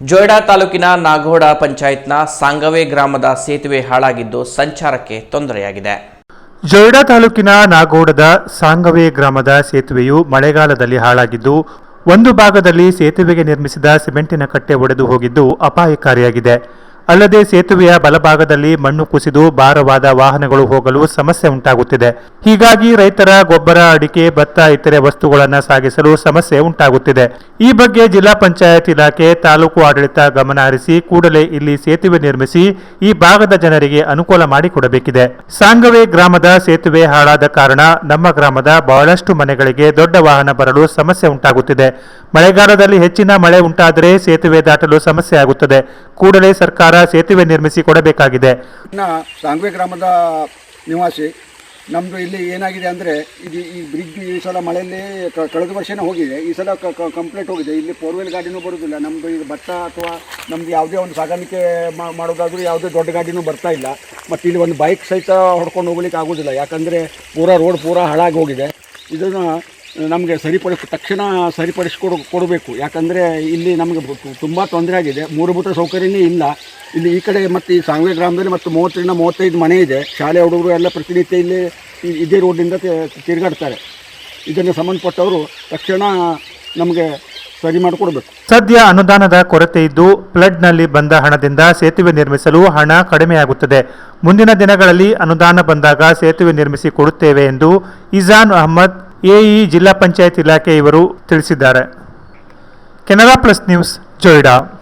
ಜೊಯ್ಡಾ ತಾಲೂಕಿನ ನಾಗೋಡ ಪಂಚಾಯತ್ನ ಸಾಂಗವೆ ಗ್ರಾಮದ ಸೇತುವೆ ಹಾಳಾಗಿದ್ದು ಸಂಚಾರಕ್ಕೆ ತೊಂದರೆಯಾಗಿದೆ. ಜೊಯ್ಡಾ ತಾಲೂಕಿನ ನಾಗೋಡದ ಸಾಂಗವೆ ಗ್ರಾಮದ ಸೇತುವೆಯು ಮಳೆಗಾಲದಲ್ಲಿ ಹಾಳಾಗಿದ್ದು, ಒಂದು ಭಾಗದಲ್ಲಿ ಸೇತುವೆಗೆ ನಿರ್ಮಿಸಿದ ಸಿಮೆಂಟಿನ ಕಟ್ಟೆ ಒಡೆದು ಹೋಗಿದ್ದು ಅಪಾಯಕಾರಿಯಾಗಿದೆ. ಅಲ್ಲದೆ ಸೇತುವೆಯ ಬಲಭಾಗದಲ್ಲಿ ಮಣ್ಣು ಕುಸಿದು ಭಾರವಾದ ವಾಹನಗಳು ಹೋಗಲು ಸಮಸ್ಯೆ ಉಂಟಾಗುತ್ತಿದೆ. ಹೀಗಾಗಿ ರೈತರ ಗೊಬ್ಬರ, ಅಡಿಕೆ, ಭತ್ತ, ಇತರೆ ವಸ್ತುಗಳನ್ನು ಸಾಗಿಸಲು ಸಮಸ್ಯೆ ಉಂಟಾಗುತ್ತಿದೆ. ಈ ಬಗ್ಗೆ ಜಿಲ್ಲಾ ಪಂಚಾಯತ್ ಇಲಾಖೆ ತಾಲೂಕು ಆಡಳಿತ ಗಮನ ಹರಿಸಿ ಕೂಡಲೇ ಇಲ್ಲಿ ಸೇತುವೆ ನಿರ್ಮಿಸಿ ಈ ಭಾಗದ ಜನರಿಗೆ ಅನುಕೂಲ ಮಾಡಿಕೊಡಬೇಕಿದೆ. ಸಾಂಗವೆ ಗ್ರಾಮದ ಸೇತುವೆ ಹಾಳಾದ ಕಾರಣ ನಮ್ಮ ಗ್ರಾಮದ ಬಹಳಷ್ಟು ಮನೆಗಳಿಗೆ ದೊಡ್ಡ ವಾಹನ ಬರಲು ಸಮಸ್ಯೆ ಉಂಟಾಗುತ್ತಿದೆ. ಮಳೆಗಾಲದಲ್ಲಿ ಹೆಚ್ಚಿನ ಮಳೆ ಉಂಟಾದರೆ ಸೇತುವೆ ದಾಟಲು ಸಮಸ್ಯೆ ಆಗುತ್ತದೆ. ಕೂಡಲೇ ಸರ್ಕಾರ ಸೇತುವೆ ನಿರ್ಮಿಸಿ ಕೊಡಬೇಕಾಗಿದೆ. ಸಾಂಗ್ವೆ ಗ್ರಾಮದ ನಿವಾಸಿ ನಮ್ಮದು ಇಲ್ಲಿ ಏನಾಗಿದೆ ಅಂದರೆ, ಇದು ಈ ಬ್ರಿಡ್ಜ್ ಈ ಸಲ ಮಳೆಯಲ್ಲಿ ಕಳೆದ ವರ್ಷನೇ ಹೋಗಿದೆ. ಈ ಸಲ ಕಂಪ್ಲೀಟ್ ಹೋಗಿದೆ. ಇಲ್ಲಿ ಫೋರ್ ವೀಲ್ ಗಾಡಿನೂ ಬರೋದಿಲ್ಲ. ನಮ್ಮದು ಈಗ ಭತ್ತ ಅಥವಾ ನಮ್ದು ಯಾವುದೇ ಒಂದು ಸಾಗಾಣಿಕೆ ಮಾಡೋದಾದ್ರೂ ಯಾವುದೇ ದೊಡ್ಡ ಗಾಡಿನೂ ಬರ್ತಾ ಇಲ್ಲ. ಮತ್ತು ಇಲ್ಲಿ ಒಂದು ಬೈಕ್ ಸಹಿತ ಹೊಡ್ಕೊಂಡು ಹೋಗ್ಲಿಕ್ಕೆ ಆಗೋದಿಲ್ಲ. ಯಾಕಂದರೆ ಪೂರಾ ರೋಡ್ ಪೂರಾ ಹಾಳಾಗಿ ಹೋಗಿದೆ. ಇದನ್ನು ನಮಗೆ ಸರಿಪಡಿಸ್, ತಕ್ಷಣ ಸರಿಪಡಿಸ್ಕೊಡು, ಕೊಡಬೇಕು. ಯಾಕಂದರೆ ಇಲ್ಲಿ ನಮಗೆ ತುಂಬ ತೊಂದರೆ ಆಗಿದೆ. ಮೂಲಭೂತ ಸೌಕರ್ಯನೇ ಇಲ್ಲ. ಇಲ್ಲಿ ಈ ಕಡೆ ಮತ್ತು ಈ ಸಾಂಗ್ವೆ ಗ್ರಾಮದಲ್ಲಿ ಮತ್ತು ಮೂವತ್ತರಿಂದ ಮೂವತ್ತೈದು ಮನೆ ಇದೆ. ಶಾಲೆ ಹುಡುಗರು ಎಲ್ಲ ಪ್ರತಿನಿತ್ಯ ಇಲ್ಲಿ ಇದೇ ರೋಡಿಂದ ತಿ- ತಿರುಗಾಡ್ತಾರೆ. ಇದನ್ನು ಸಂಬಂಧಪಟ್ಟವರು ತಕ್ಷಣ ನಮಗೆ ಸರಿ ಮಾಡಿಕೊಡ್ಬೇಕು. ಸದ್ಯ ಅನುದಾನದ ಕೊರತೆ ಇದ್ದು ಫ್ಲಡ್ನಲ್ಲಿ ಬಂದ ಹಣದಿಂದ ಸೇತುವೆ ನಿರ್ಮಿಸಲು ಹಣ ಕಡಿಮೆಯಾಗುತ್ತದೆ. ಮುಂದಿನ ದಿನಗಳಲ್ಲಿ ಅನುದಾನ ಬಂದಾಗ ಸೇತುವೆ ನಿರ್ಮಿಸಿ ಕೊಡುತ್ತೇವೆ ಎಂದು ಇಜಾನ್ ಅಹಮದ್, ಎಇ ಜಿಲ್ಲಾ ಪಂಚಾಯತ್ ಇಲಾಖೆ ಇವರು ತಿಳಿಸಿದ್ದಾರೆ. Canara plus news, Joida.